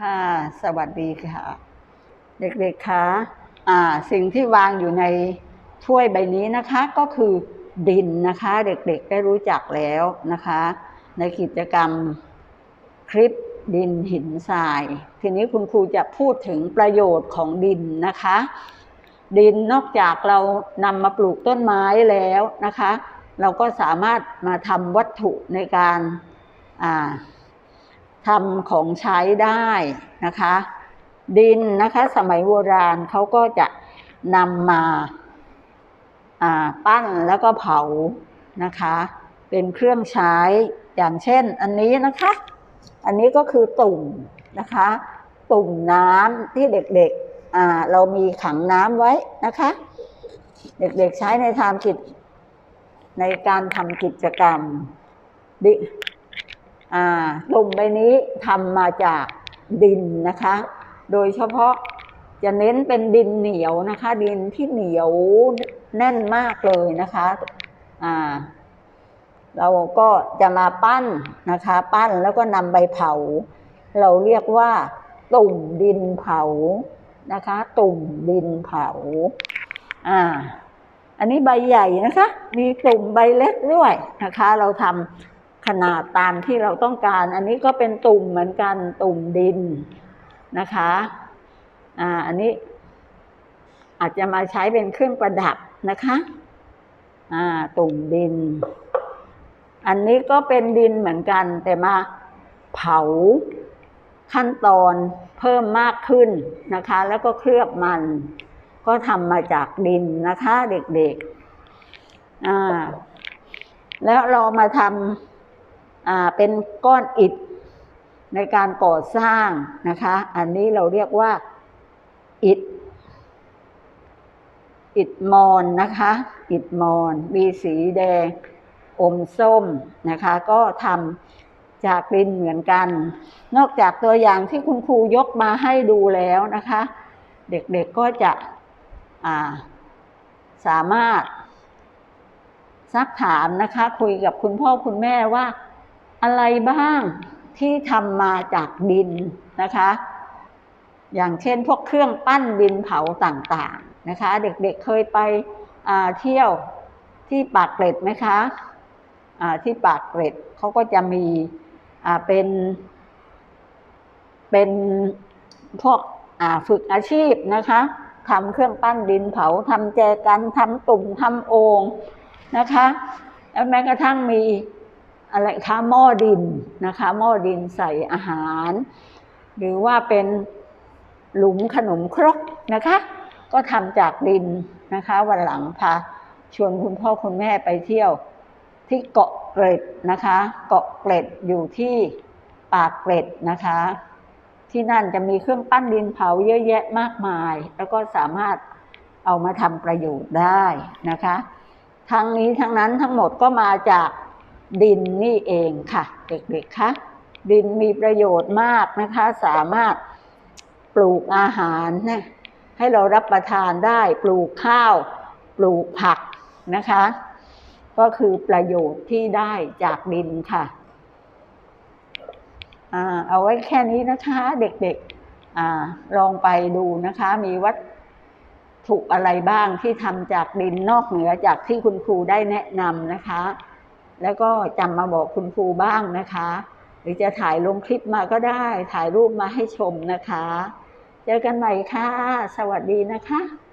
ค่ะ สวัสดีค่ะ เด็กๆคะอ่าสิ่งที่วางอยู่ในถ้วยใบนี้นะคะก็คือดินนะคะ เด็กๆได้รู้จักแล้วนะคะ ในกิจกรรมคลิปดินหินทราย ทีนี้คุณครูจะพูดถึงประโยชน์ของดินนะคะ ดินนอกจากเรานำมาปลูกต้นไม้แล้วนะคะ เราก็สามารถมาทำวัตถุในการอ่า ทำของใช้ได้นะคะ ดินนะคะสมัยโบราณเขาก็จะนำมาปั้นแล้วก็เผานะคะ เป็นเครื่องใช้อย่างเช่นอันนี้นะคะ อันนี้ก็คือตุ่มนะคะ ตุ่มน้ำที่เด็กๆเรามีขังน้ำไว้นะคะ เด็กๆใช้ในทำกิจในการทำกิจกรรมดิ ตุ่มใบนี้ทำมาจากดินนะคะ โดยเฉพาะจะเน้นเป็นดินเหนียวนะคะ ดินที่เหนียวแน่นมากเลยนะคะอ่าเราก็จะมาปั้นนะคะ ปั้นแล้วก็นำใบเผา เราเรียกว่า ตุ่มดินเผานะคะ ตุ่มดินเผาอ่าอันนี้ใบใหญ่นะคะ มีตุ่มใบเล็กด้วยนะคะ เราทำ ขนาดตามที่เราต้องการ อันนี้ก็เป็นตุ่มเหมือนกันตุ่มดินนะคะอ่าอันนี้อาจจะมาใช้เป็นเครื่องประดับนะคะอ่าตุ่มดิน อันนี้ก็เป็นดินเหมือนกัน แต่มาเผาขั้นตอนเพิ่มมากขึ้นนะคะ แล้วก็เคลือบมัน ก็ทำมาจากดินนะคะเด็กๆอ่าแล้วเรามาทำ เป็นก้อนอิฐในการก่อสร้างนะคะ อันนี้เราเรียกว่าอิฐอิฐมอนนะคะ อิฐมอนมีสีแดงอมส้มนะคะ ก็ทำจากดินเหมือนกัน นอกจากตัวอย่างที่คุณครูยกมาให้ดูแล้วนะคะ เด็กๆก็จะาสามารถซักถามนะคะ คุยกับคุณพ่อคุณแม่ว่า อะไรบ้างที่ทำมาจากดินนะคะ อย่างเช่นพวกเครื่องปั้นดินเผาต่างๆนะคะ เด็กๆเเคยไปเที่ยวที่ปากเกร็ดไหมคะที่ปากเกร็ดเขาก็จะมีเป็นเป็นพวกฝึกอาชีพนะคะทำเครื่องปั้นดินเผาทำแจกันทำตุ่มทำโอ่งนะคะ แล้วแม้กระทั่งมี อะไรคะหม้อดินนะคะหม้อดินใส่อาหาร หรือว่าเป็นหลุมขนมครกนะคะ ก็ทำจากดินนะคะ วันหลังพาชวนคุณพ่อคุณแม่ไปเที่ยวที่เกาะเกร็ดนะคะ เกาะเกร็ดอยู่ที่ปากเกร็ดนะคะ ที่นั่นจะมีเครื่องปั้นดินเผาเยอะแยะมากมาย แล้วก็สามารถเอามาทำประโยชน์ได้นะคะ ทั้งนี้ทั้งนั้นทั้งหมดก็มาจาก ดินนี่เองค่ะ เด็กๆคะดินมีประโยชน์มากนะคะ สามารถปลูกอาหารนะให้เรารับประทานได้ปลูกข้าว ปลูกผักนะคะ ก็คือประโยชน์ที่ได้จากดินค่ะอ่าเอาไว้แค่นี้นะคะเด็กๆอลองไปดูนะคะ มีวัตถุอะไรบ้างที่ทำจากดินนอกเหนือจากที่คุณครูได้แนะนำนะคะ แล้วก็จำมาบอกคุณครูบ้างนะคะ หรือจะถ่ายลงคลิปมาก็ได้ ถ่ายรูปมาให้ชมนะคะ เจอกันใหม่ค่ะ สวัสดีนะคะ